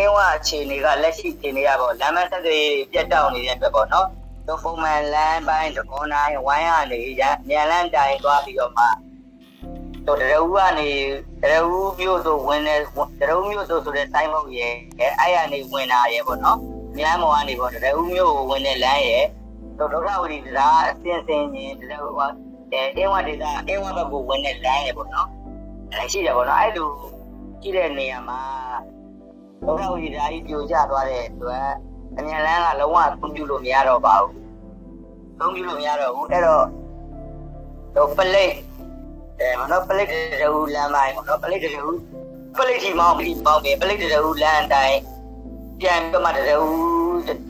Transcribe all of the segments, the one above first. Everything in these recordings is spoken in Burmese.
င်းဝအခြေအနေကလက်ရှိအခြေအနေကပေါ့လမ်းမဆက်တွေပြတ်တောက်နေတဲ့အတွက်ပေါ့နော်တော့ပုံမှန်လမ်းပိုင်းတကောနိုင်ဝိုင်းကနေရမြန်လန်းတိုင်သွားပြီးတော့မှတော့တရဦးကနေတရဦးမြို့သို့ဝင်နေတရဦးမြို့သို့ဆိုတဲ့တိုင်းမဟုတ်ရဲ့အဲ့ရနေဝင်လာရဲ့ပေါ့နော်မြန်မော်ကနေပေါ့တရဦးမြို့ကိုဝင်တဲ့လမ်းရဲ့တော့ဒုက္ခဝတီတရားအစင်စင်ချင်းတရဦးအဲအင်းဝဒေတာအင်းဝဘက်ကိုဝင်တဲ့လမ်းရဲ့ပေါ့နော်အဲ့ရှိတယ်ပေါ့နော်အဲ့လိုကြည့်တဲ့နေရာမှာ ဘုရားဝိဒါကြီးပြိုကျသွားတဲ့အတွက်အမြန်လန်းကလုံးဝသုံးပြလို့မရတော့ပါဘူးသုံးပြလို့မရတော့ဘူးအဲ့တော့တော့ပလိတ်အဲမနော်ပလိတ်တူလမ်းပိုင်းမနော်ပလိတ်တူပလိတ်ထီမောင်းပြီးပေါင်းပြီးပလိတ်တူလမ်းအတိုင်းပြန်ပြမတူ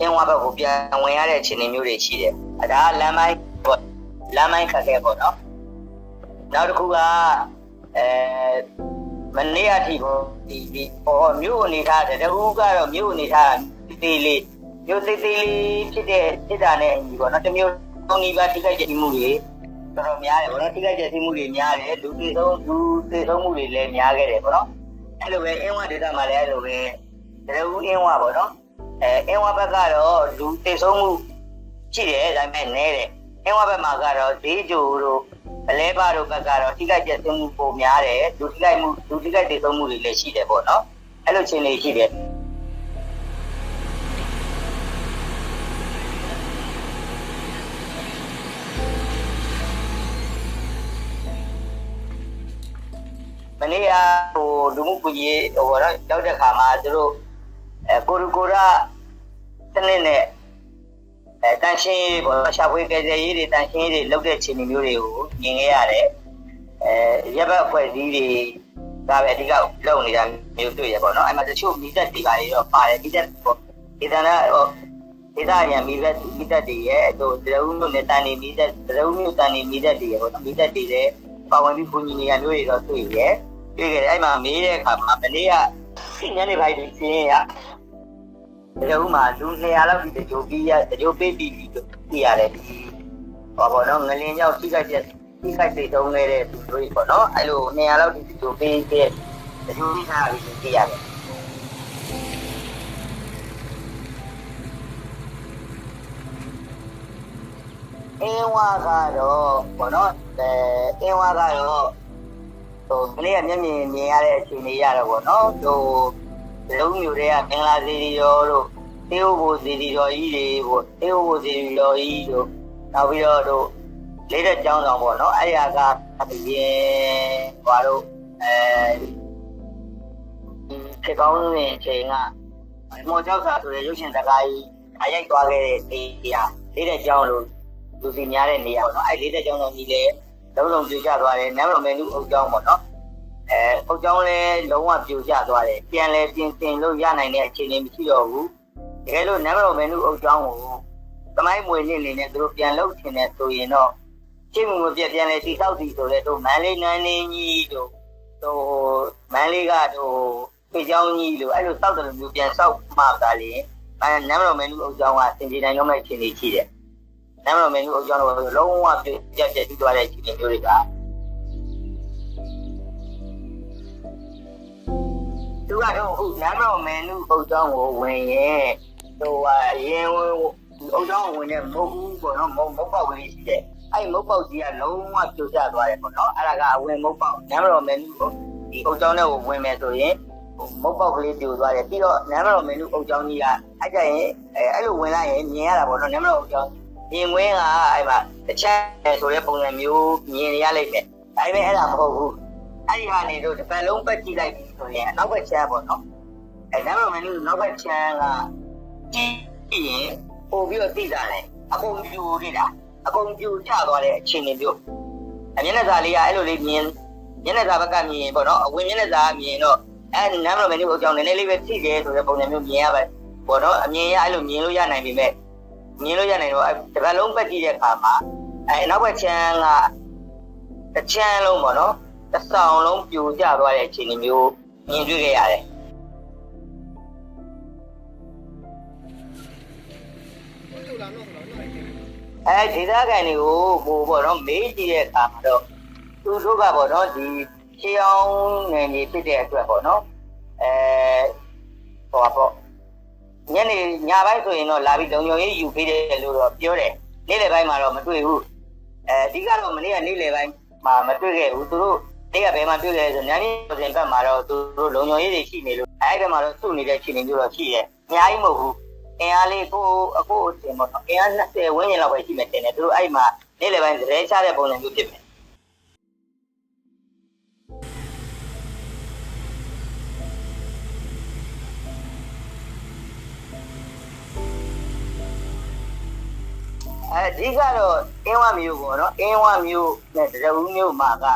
တင်းဝါဘက်ကိုပြန်ဝင်ရတဲ့အခြေအနေမျိုးတွေရှိတယ်အဲဒါလမ်းပိုင်းပေါ့လမ်းပိုင်းခက်ခဲပေါ့နော်နောက်တစ်ခုကအဲမ နေ့အထိကိုဒီဒီဟောမြို့အနေထားတဲ့တူကတော့မြို့အနေထားတိတိလေးမြို့တိတိလေးဖြစ်တဲ့ဖြစ်တာနဲ့အညီပေါ့နော်တမျိုးသုံးနီးပါးထိခိုက်တဲ့မှုတွေတော်တော်များတယ်ပေါ့နော်ထိခိုက်တဲ့မှုတွေများတယ်လူတွေဆုံးလူတွေဆုံးမှုတွေလည်းများခဲ့တယ်ပေါ့နော်အဲ့လိုပဲအင်းဝဒေတာမှာလည်းအဲ့လိုပဲတူအင်းဝပေါ့နော်အဲအင်းဝဘက်ကတော့လူတွေဆုံးမှုရှိတယ်ဒါပေမဲ့နည်းတယ်အင်းဝဘက်မှာကတော့ဈေးကြိုတို့ အလဲပါတို့ဘက်ကတော့ထိခိုက်ကျဆင်းမှုပုံများတယ်လူထိခိုက်မှုလူထိခိုက်တည်သုံးမှုတွေလည်းရှိတယ်ပေါ့နော်အဲ့လိုချင်းတွေရှိတယ်မနေ့ကဟိုလူမှုကူကြီးဟိုတော့ရောက်တဲ့ခါမှာသူတို့အဲကိုရကိုရစနစ်နဲ့ အဲတန်ရှင်းရေးပေါ့ရှာဖွေကြဲရေးတွေတန်ရှင်းရေးတွေလုပ်တဲ့ခြေအနေမျိုးတွေကိုမြင်ခဲ့ရတယ်အဲရပ်ဘက်အဖွဲ့အစည်းတွေကပဲအဓိကလုပ်နေတာမျိုးတွေ့ရပေါ့နော်အဲ့မှာတချို့မိသက်တွေပါတွေတော့ပါတယ်မိသက်ပေါ့ဒီတန်းဟိုဒေသရံမိသက်မိသက်တွေရဲ့ဟိုတရဦးမြို့နယ်တန်နေမိသက်တရဦးမြို့တန်နေမိသက်တွေရဲ့ပေါ့နော်မိသက်တွေလည်းပါဝင်ပြီးဘုန်းကြီးနေရာမျိုးတွေတော့တွေ့ရဲတွေ့ကြတယ်အဲ့မှာမေးတဲ့အခါမှာမနေ့ကညနေပိုင်းဒီစင်းရ ဒီလိုမှလူ200လောက်ဒီတကြိုပြီးရတကြိုပေးပြီးပြီးပြရတယ်ဒီဟောပေါ့နော်ငလင်းရောက်ထိခိုက်တဲ့ထိခိုက်တဲ့တုံးနေတဲ့သူတွေပေါ့နော်အဲ့လို200လောက်ဒီတကြိုပေးတဲ့တကြိုပြီးထားပြီးပြရတယ်အင်းဝါကတော့ပေါ့နော်အဲအင်းဝါကတော့ဟိုကလေးကမျက်မြင်မြင်ရတဲ့အခြေအနေရတော့ပေါ့နော်ဟို လုံးမျိုးတွေကမင်္ဂလာစီရီရောတို့တေယိုဘိုစီရီရောကြီးတွေပေါ့တေယိုဘိုစီရီရောကြီးတို့နောက်ပြီးတော့တို့လေးတဲ့ကျောင်းဆောင်ပေါ့နော်အဲ့ရကအပြင်ဟွာတို့အဲခေကောင်းနေချိန်ကမော်ကြောက်စာဆိုတဲ့ရုပ်ရှင်စကားကြီးအရိုက်သွားခဲ့တဲ့နေရာလေးတဲ့ကျောင်းလို့လူစီများတဲ့နေရာပေါ့နော်အဲ့လေးတဲ့ကျောင်းတော်ကြီးလည်းလုံးလုံးပြိုကျသွားတယ်နမ်းတော်မယ်လူအုပ်ကျောင်းပေါ့နော် အဲအုတ်ကြောင်းလဲလုံးဝပြိုကျသွားတယ်ပြန်လဲပြင်ဆင်လို့ရနိုင်တဲ့အခြေအနေမရှိတော့ဘူးတကယ်လို့နမ်းမတော်မင်းတို့အုတ်ကြောင်းကိုသမိုင်းမွေနှစ်နေနဲ့သူတို့ပြန်လုပ်ချင်တဲ့ဆိုရင်တော့ချင်းမှုမပြတ်ပြန်လဲတိဆောက်စီဆိုတဲ့တို့မန်းလေးနန်းလေးကြီးတို့တို့မန်းလေးကတို့ပြေချောင်းကြီးတို့အဲ့လိုစောက်တယ်လို့မျိုးပြန်စောက်မှသာလေအဲနမ်းမတော်မင်းတို့အုတ်ကြောင်းကစင်ကြေတိုင်းရောက်မဲ့အခြေအနေရှိတယ်နမ်းမတော်မင်းတို့အုတ်ကြောင်းတော့လုံးဝပြပြတ်ပြတ်ပြီးသွားတဲ့အခြေအနေမျိုးတွေက သူကတော့ဟုတ်နမ်းတော်မင်းတို့အုတ်ကြောင်းကိုဝင်ရင်ဟိုဟာရင်ဝင်အုတ်ကြောင်းဝင်တဲ့မဟုတ်ဘူးပေါ့နော်မဟုတ်မဟုတ်ပေါ့ဝင်ရှိတယ်အဲ့မုတ်ပေါက်ကြီးကလုံးဝပြိုကျသွားတယ်ပေါ့နော်အဲ့ဒါကအဝင်မုတ်ပေါက်နမ်းမတော်မင်းတို့ဒီအုတ်ကြောင်းနဲ့ဝင်မယ်ဆိုရင်ဟိုမုတ်ပေါက်ကလေးပြိုသွားတယ်ပြီးတော့နမ်းမတော်မင်းတို့အုတ်ကြောင်းကြီးကအဲ့ကြရင်အဲအဲ့လိုဝင်လိုက်ရင်မြင်ရတာပေါ့နော်နမ်းမတော်အုတ်ကြောင်းမြင်ဝင်ကအဲ့မှာတစ်ချက်ဆိုတဲ့ပုံစံမျိုးမြင်ရလိမ့်မယ်ဒါပေမဲ့အဲ့ဒါမဟုတ်ဘူး အဲ့ဒီဟာနေတို့တစ်ပတ်လုံးပတ်ကြည့်လိုက်ပြီဆိုရင်အနောက်ဘက်ချမ်းပေါ့နော်အဲနမ်းမတော်မင်းတို့နောက်ဘက်ချမ်းကကြည့်ရင်ပို့ပြီးတော့သိတာလေအကုန်ပြိုနေတာအကုန်ပြိုကျသွားတဲ့အခြေအနေမျိုးအမျက်နှာစာလေးကအဲ့လိုလေးမြင်မျက်နှာစာဘက်ကမြင်ပေါ့နော်အဝင်မျက်နှာစာကမြင်တော့အဲနမ်းမတော်မင်းတို့အကြောင်းနည်းနည်းလေးပဲသိတယ်ဆိုတဲ့ပုံစံမျိုးမြင်ရပါပေါ့နော်အမြင်ရအဲ့လိုမြင်လို့ရနိုင်ပြီမဲ့မြင်လို့ရနိုင်တော့တစ်ပတ်လုံးပတ်ကြည့်တဲ့အခါမှာအဲနောက်ဘက်ချမ်းကတစ်ချမ်းလုံးပေါ့နော် တစ်ဆောင်လုံးပြိုကျသွားတဲ့အခြေအနေမျိုးမြင်တွေ့ခဲ့ရတယ်အဲဒေသခံတွေကိုဟိုပေါ့နော်မေးကြည့်တဲ့အခါမှာတော့သူတို့ကပေါ့နော်ဒီရှေးအောင်နယ်မြေဖြစ်တဲ့အတွက်ပေါ့နော်အဲဟောပေါ့ညနေညပိုင်းဆိုရင်တော့လာပြီးလုံညုံရေးယူပေးတယ်လို့တော့ပြောတယ်နေ့လယ်ပိုင်းမှာတော့မတွေ့ဘူးအဲအဓိကတော့မနေ့ကနေ့လယ်ပိုင်းမှာမတွေ့ခဲ့ဘူးသူတို့ နေ့ကဘယ်မှာတွေ့ခဲ့လဲဆိုညနေစဉ်ဘက်မှာတော့သူတို့လုံညုံရေးတွေရှိနေလို့အဲ့ဒီမှာတော့စုနေတဲ့ချိန်မျိုးတော့ရှိတယ်အများကြီးမဟုတ်ဘူးအင်အားလေးကိုအခုအချိန်ပေါ့အင်အား20ဝန်းကျင်လောက်ပဲရှိမယ်တင်တယ်သူတို့အဲ့မှာနေ့လယ်ပိုင်းသရဲချတဲ့ပုံစံမျိုးဖြစ်မယ်အဓိကတော့အင်းဝမျိုးပေါ့နော်အင်းဝမျိုးနဲ့တရဝူးမျိုးမှာက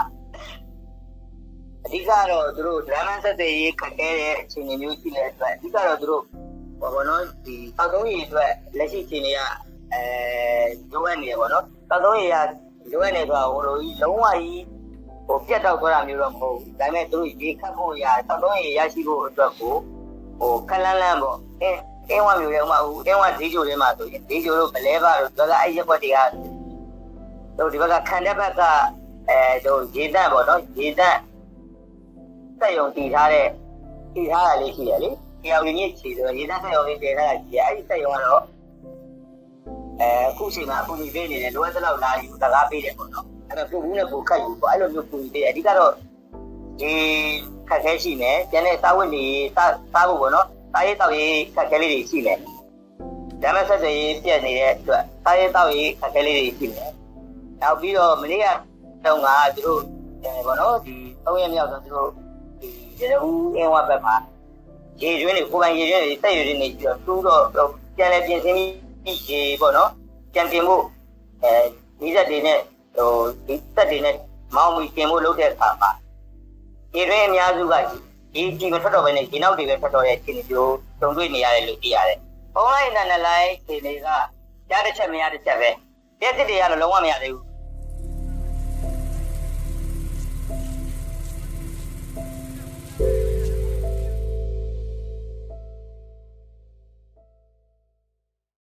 အဓိကတော့သူတို့ဒရမန်ဆက်တဲ့ရေးခက်ခဲတဲ့အခြေအနေမျိုးရှိတဲ့အတွက်အဓိကတော့သူတို့ဘောဘောနော်ဒီတောက်သုံးရည်အတွက်လက်ရှိအခြေအနေကအဲလိုအပ်နေရပေါ့နော်တောက်သုံးရည်ကလိုအပ်နေတော့ဟိုလိုကြီးလုံးဝကြီးဟိုပြတ်တော့သွားတာမျိုးတော့မဟုတ်ဘူးဒါပေမဲ့သူတို့ရေခတ်ဖို့ရတောက်သုံးရည်ရရှိဖို့အတွက်ကိုဟိုခက်လန်းလန်းပေါ့အင်းအင်းဝမျိုးတွေဥမာအင်းဝဈေးချိုတွေမှာဆိုရင်ဈေးချိုတို့ဗလဲပါတို့သူကအဲ့ရက်ွက်တွေကတို့ဒီဘက်ကခံတဲ့ဘက်ကအဲတို့ရေတန့်ပေါ့နော်ရေတန့် စက်ယုံတည်ထားတဲ့တည်ထားတာလေးရှိတယ်လေတရားဝင်ကြီးခြေဆိုရေတန့်စက်ယုံလေးတည်ထားတာရှိတယ်အဲ့ဒီစက်ယုံကတော့အဲအခုချိန်မှာအခုနေပေးနေတယ်လိုအပ်တဲ့လောက်လာယူစကားပေးတယ်ပေါ့နော်အဲ့တော့ကိုဘူးနဲ့ကိုခတ်ယူပေါ့အဲ့လိုမျိုးကိုပေးတယ်အဓိကတော့ဒီခက်ခဲရှိနေကျန်တဲ့စားဝတ်နေစားစားဖို့ပေါ့နော်စားရေးတောက်ရေးခက်ခဲလေးတွေရှိနေဒါမဲ့ဆက်စရေးပြက်နေတဲ့အတွက်စားရေးတောက်ရေးခက်ခဲလေးတွေရှိနေနောက်ပြီးတော့မနေ့ကတော့ငါသူတို့အဲပေါ့နော်ဒီ၃ရက်မြောက်တော့သူတို့ ဒီရေဦးအင်းဝဘက်မှာရေကျွင်းတွေကိုပိုင်ရေကျွင်းတွေတက်ရွတွေနေပြီးတော့တူးတော့ပြန်လဲပြင်ဆင်ပြီးရေပေါ့နော်ပြန်တင်ဖို့အဲဒီဇက်တွေနဲ့ဟိုဒီသက်တွေနဲ့မောင်းပြီးတင်ဖို့လုပ်တဲ့အခါမှာရေတွင်းအများစုကဒီဒီမထွက်တော့ဘဲနဲ့ဒီနောက်တွေပဲထွက်တော့တဲ့အခြေအနေမျိုးတုံ့တွေ့နေရတယ်လို့သိရတယ်။ online နဲ့ online ခြေတွေကရတဲ့ချက်မရတဲ့ချက်ပဲ။ပြည့်စစ်တွေကတော့လုံးဝမရသေးဘူး